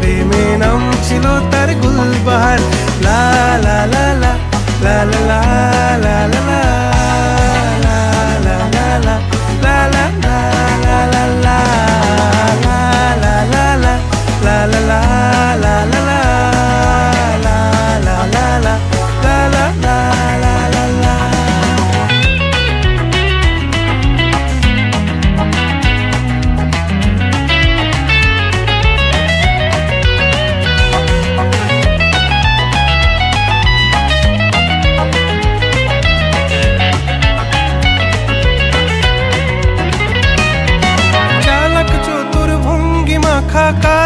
প্রেমে নাম ছিল তার গুলবাহার।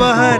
बाहर